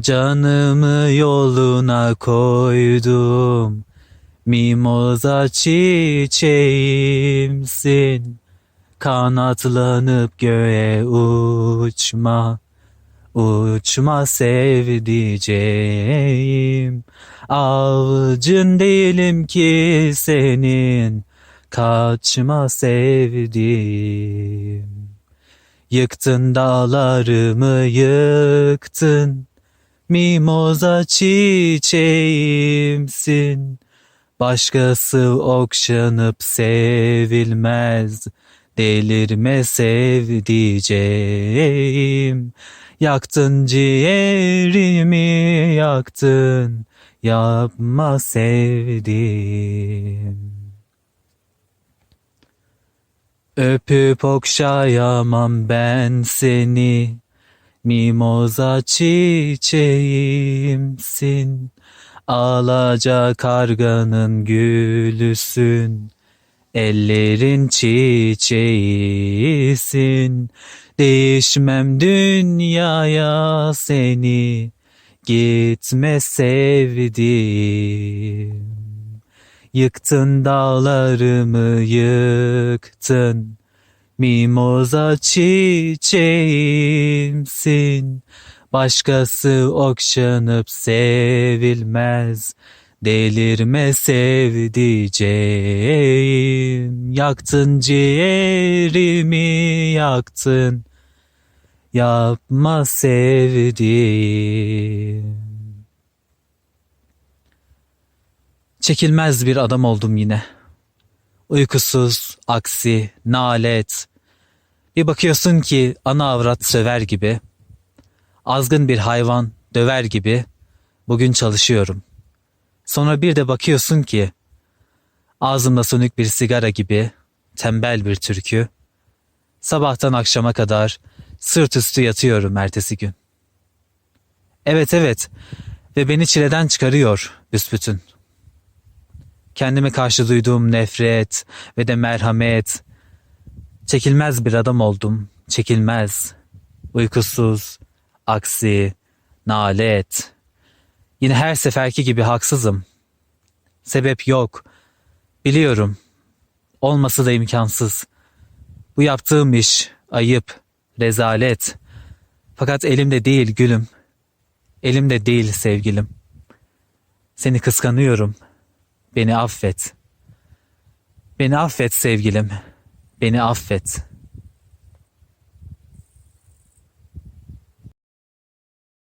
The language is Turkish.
Canımı yoluna koydum. Mimoza çiçeğimsin. Kanatlanıp göğe uçma. Uçma sevdiceğim. Avcın değilim ki senin. Kaçma sevdiğim. Yıktın dağlarımı yıktın. Mimoza çiçeğimsin. Başkası okşanıp sevilmez. Delirme sevdiceğim. Yaktın ciğerimi yaktın. Yapma sevdiğim. Öpüp okşayamam ben seni. Mimoza çiçeğimsin. Ağlaca karganın gülüsün. Ellerin çiçeğisin. Değişmem dünyaya seni. Gitme sevdiğim. Yıktın dağlarımı yıktın. Mimoza çiçeğimsin. Başkası okşanıp sevilmez. Delirme sevdiceğim. Yaktın ciğerimi yaktın. Yapma sevdiğim. Çekilmez bir adam oldum yine. Uykusuz, aksi, nalet. Bir bakıyorsun ki ana avrat söver gibi. Azgın bir hayvan döver gibi. Bugün çalışıyorum. Sonra bir de bakıyorsun ki ağzımda sönük bir sigara gibi tembel bir türkü. Sabahtan akşama kadar sırt üstü yatıyorum ertesi gün. Evet evet ve beni çileden çıkarıyor büsbütün kendime karşı duyduğum nefret ve de merhamet. Çekilmez bir adam oldum, çekilmez. Uykusuz, aksi, nalet. Yine her seferki gibi haksızım. Sebep yok. Biliyorum. Olması da imkansız. Bu yaptığım iş ayıp, rezalet. Fakat elimde değil gülüm. Elimde değil sevgilim. Seni kıskanıyorum.'' Beni affet. Beni affet sevgilim. Beni affet.